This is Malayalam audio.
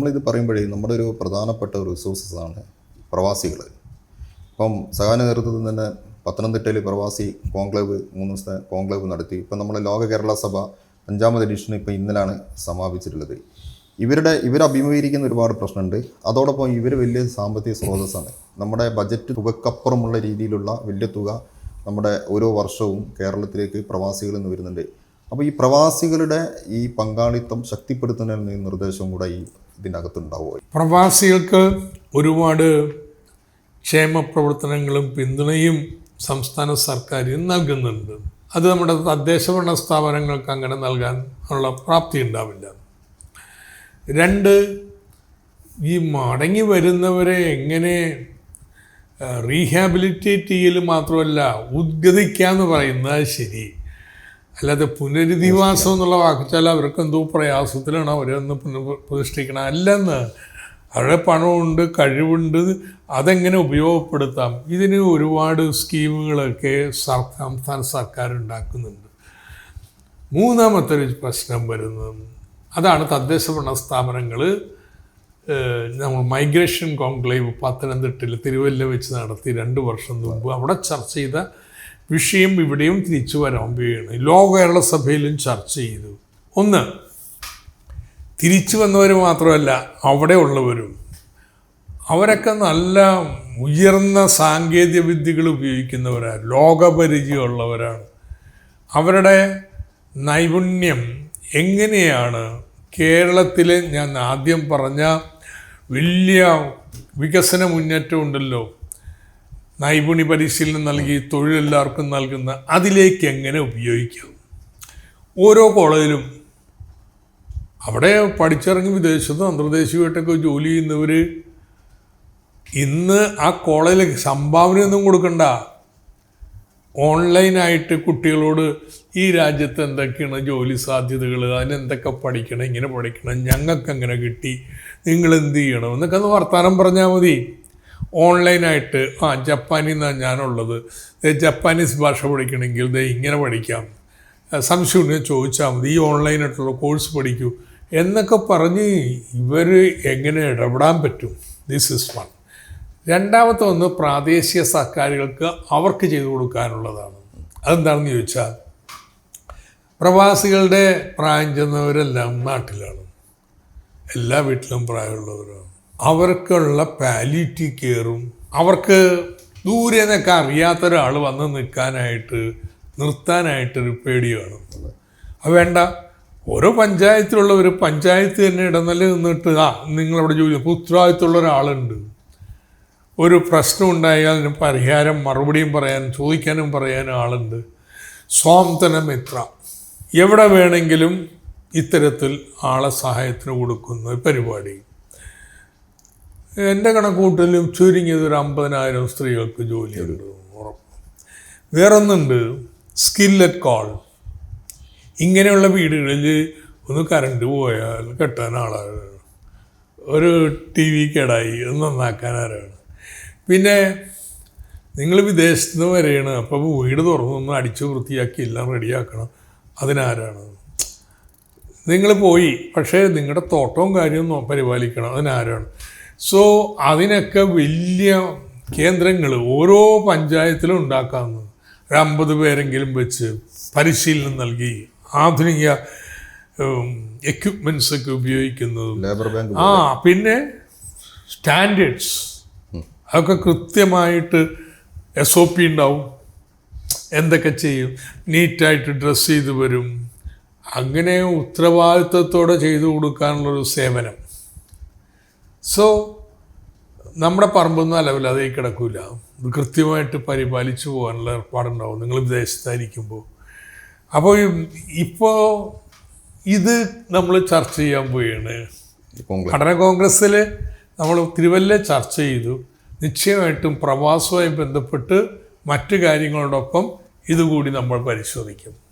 നമ്മളിത് പറയുമ്പോഴേ നമ്മുടെ ഒരു പ്രധാനപ്പെട്ട റിസോഴ്സസ് ആണ് പ്രവാസികൾ ഇപ്പം സഹാന നേതൃത്വത്തിൽ തന്നെ പത്തനംതിട്ടയിൽ പ്രവാസി കോൺക്ലേവ് മൂന്ന് ദിവസത്തെ കോൺക്ലേവ് നടത്തി. ഇപ്പം നമ്മുടെ ലോക കേരള സഭ അഞ്ചാമത് എഡിഷൻ ഇപ്പം ഇന്നലാണ് സമാപിച്ചിട്ടുള്ളത്. ഇവരുടെ ഇവർ അഭിമുഖീകരിക്കുന്ന ഒരുപാട് പ്രശ്നമുണ്ട്. അതോടൊപ്പം ഇവർ വലിയ സാമ്പത്തിക സ്രോതസ്സാണ്. നമ്മുടെ ബജറ്റ് തുകക്കപ്പുറമുള്ള രീതിയിലുള്ള വലിയ തുക നമ്മുടെ ഓരോ വർഷവും കേരളത്തിലേക്ക് പ്രവാസികളിൽ നിന്ന് വരുന്നുണ്ട്. അപ്പോൾ ഈ പ്രവാസികളുടെ ഈ പങ്കാളിത്തം ശക്തിപ്പെടുത്തുന്നതിന് നിർദ്ദേശവും കൂടെ ഈ ഇതിന്റെ അകത്തുണ്ടാവുമോ പ്രവാസികൾക്ക് ഒരുപാട് ക്ഷേമ പ്രവർത്തനങ്ങളും പിന്തുണയും സംസ്ഥാന സർക്കാർ നൽകുന്നുണ്ട്. അത് നമ്മുടെ തദ്ദേശഭരണ സ്ഥാപനങ്ങൾക്ക് അങ്ങനെ നൽകാൻ ഉള്ള പ്രാപ്തി ഉണ്ടാവില്ല. രണ്ട് ഈ മടങ്ങി വരുന്നവരെ എങ്ങനെ റീഹാബിലിറ്റേറ്റ് ചെയ്യൽ മാത്രമല്ല ഉദ്ഗതിക്കാന്ന് പറയുന്നത് ശരി. അല്ലാതെ പുനരധിവാസം എന്നുള്ള വാക്കിച്ചാൽ അവർക്ക് എന്തോ പ്രയാസത്തിലാണ് അവരൊന്ന് പുനഃപ്രതിഷ്ഠിക്കണം. അല്ലെന്ന് അവരുടെ പണമുണ്ട് കഴിവുണ്ട് അതെങ്ങനെ ഉപയോഗപ്പെടുത്താം? ഇതിന് ഒരുപാട് സ്കീമുകളൊക്കെ സംസ്ഥാന സർക്കാർ ഉണ്ടാക്കുന്നുണ്ട്. മൂന്നാമത്തെ ഒരു പ്രശ്നം വരുന്നത് അതാണ് തദ്ദേശ ഭരണ സ്ഥാപനങ്ങൾ നമ്മൾ മൈഗ്രേഷൻ കോൺക്ലേവ് പത്തനംതിട്ടയിൽ തിരുവല്ല വെച്ച് നടത്തി രണ്ട് വർഷം മുമ്പ് അവിടെ ചർച്ച ചെയ്ത വിഷയം ഇവിടെയും തിരിച്ചു വരാൻ വേണം ലോക കേരള സഭയിലും ചർച്ച ചെയ്തു. ഒന്ന് തിരിച്ചു വന്നവർ മാത്രമല്ല അവിടെ ഉള്ളവരും. അവരൊക്കെ നല്ല ഉയർന്ന സാങ്കേതിക വിദ്യകൾ ഉപയോഗിക്കുന്നവരാണ് ലോകപരിചയമുള്ളവരാണ്. അവരുടെ നൈപുണ്യം എങ്ങനെയാണ്? കേരളത്തിൽ ഞാൻ ആദ്യം പറഞ്ഞ വലിയ വികസന മുന്നേറ്റം ഉണ്ടല്ലോ. നൈപുണ്യ പരിശീലനം നൽകി തൊഴിലെല്ലാവർക്കും നൽകുന്ന അതിലേക്ക് എങ്ങനെ ഉപയോഗിക്കാം? ഓരോ കോളേജിലും അവിടെ പഠിച്ചിറങ്ങി വിദേശത്തും അന്തർദേശീയമായിട്ടൊക്കെ ജോലി ചെയ്യുന്നവർ ഇന്ന് ആ കോളേജിൽ സംഭാവനയൊന്നും കൊടുക്കണ്ട. ഓൺലൈനായിട്ട് കുട്ടികളോട് ഈ രാജ്യത്ത് എന്തൊക്കെയാണ് ജോലി സാധ്യതകൾ അതിനെന്തൊക്കെ പഠിക്കണം ഇങ്ങനെ പഠിക്കണം ഞങ്ങൾക്ക് എങ്ങനെ കിട്ടി നിങ്ങൾ എന്ത് ചെയ്യണം എന്നൊക്കെ ഒന്ന് വർത്തമാനം പറഞ്ഞാൽ മതി. ഓൺലൈനായിട്ട് ആ ജപ്പാനിൽ നിന്നാണ് ഞാനുള്ളത് ജപ്പാനീസ് ഭാഷ പഠിക്കണമെങ്കിൽ ദേ ഇങ്ങനെ പഠിക്കാം. സംശയം ഉണ്ടെങ്കിൽ ചോദിച്ചാൽ മതി. ഈ ഓൺലൈനായിട്ടുള്ള കോഴ്സ് പഠിക്കൂ. എന്നൊക്കെ പറഞ്ഞ് ഇവർ എങ്ങനെ ഇടപെടാൻ പറ്റും? ദിസ് ഇസ് വൺ രണ്ടാമത്തെ ഒന്ന് പ്രാദേശിക സർക്കാരുകൾക്ക് അവർക്ക് ചെയ്തു കൊടുക്കാനുള്ളതാണ്. അതെന്താണെന്ന് ചോദിച്ചാൽ പ്രവാസികളുടെ പ്രായം ചെന്നവരെല്ലാം നാട്ടിലാണ്. എല്ലാ വീട്ടിലും പ്രായമുള്ളവരാണ്. അവർക്കുള്ള പാലിറ്റി കെയറും. അവർക്ക് ദൂരെ നിന്നൊക്കെ അറിയാത്ത ഒരാൾ വന്ന് നിൽക്കാനായിട്ട് നിർത്താനായിട്ടൊരു പേടി വേണം അത് വേണ്ട. ഓരോ പഞ്ചായത്തിലുള്ളവർ പഞ്ചായത്ത് തന്നെ ഇടനില നിന്നിട്ട് ആ നിങ്ങളവിടെ ജോലി ഉത്തരവാദിത്തമുള്ള ഒരാളുണ്ട്. ഒരു പ്രശ്നം ഉണ്ടായാൽ അതിന് പരിഹാരം മറുപടിയും പറയാൻ ചോദിക്കാനും പറയാനും ആളുണ്ട്. സ്വാന്തന മിത്ര എവിടെ വേണമെങ്കിലും ഇത്തരത്തിൽ ആളെ സഹായത്തിന് കൊടുക്കുന്ന ഒരു പരിപാടി. എന്റെ കണക്കൂട്ടലും ചുരുങ്ങിയത് ഒരു അമ്പതിനായിരം സ്ത്രീകൾക്ക് ജോലിയുണ്ട്. ഉറപ്പ്. വേറൊന്നുണ്ട് സ്കില്ലറ്റ് കോൾ ഇങ്ങനെയുള്ള വീടുകളിൽ ഒന്ന് കറണ്ട് പോയാൽ കെട്ടാൻ ആളാണ്. ഒരു ടി വി കേടായി അത് നന്നാക്കാൻ ആരാണ്? പിന്നെ നിങ്ങൾ വിദേശത്ത് നിന്ന് വരെയാണ് അപ്പോൾ വീട് തുറന്നൊന്ന് അടിച്ചു വൃത്തിയാക്കി എല്ലാം റെഡിയാക്കണം. അതിനാരാണ്? നിങ്ങൾ പോയി പക്ഷേ നിങ്ങളുടെ തോട്ടവും കാര്യവും പരിപാലിക്കണം അതിനാരാണ്? സോ അതിനൊക്കെ വലിയ കേന്ദ്രങ്ങൾ ഓരോ പഞ്ചായത്തിലും ഉണ്ടാക്കാമെന്ന് ഒരു അമ്പത് പേരെങ്കിലും വെച്ച് പരിശീലനം നൽകി. ആധുനിക എക്യുപ്മെന്റ്സ് ഒക്കെ ഉപയോഗിക്കുന്നത്. ആ പിന്നെ സ്റ്റാൻഡേർഡ്സ് അതൊക്കെ കൃത്യമായിട്ട് എസ് ഒ പി ഉണ്ടാവും. എന്തൊക്കെ ചെയ്യും? നീറ്റായിട്ട് ഡ്രസ്സ് ചെയ്ത് വരും. അങ്ങനെ ഉത്തരവാദിത്വത്തോടെ ചെയ്തു കൊടുക്കാനുള്ളൊരു സേവനം. സോ നമ്മുടെ പറമ്പൊന്നും അലവില്ലാതെ കിടക്കില്ല ഇത് കൃത്യമായിട്ട് പരിപാലിച്ചു പോകാനുള്ള ഏർപ്പാടുണ്ടാവും. നിങ്ങൾ വിദേശത്തായിരിക്കുമ്പോൾ. അപ്പോൾ ഇപ്പോൾ ഇത് നമ്മൾ ചർച്ച ചെയ്യാൻ പോവുകയാണ്. പഠന കോൺഗ്രസ്സിൽ നമ്മൾ തിരുവല്ല ചർച്ച ചെയ്തു. നിശ്ചയമായിട്ടും പ്രവാസവുമായി ബന്ധപ്പെട്ട് മറ്റു കാര്യങ്ങളോടൊപ്പം ഇതുകൂടി നമ്മൾ പരിശോധിക്കും.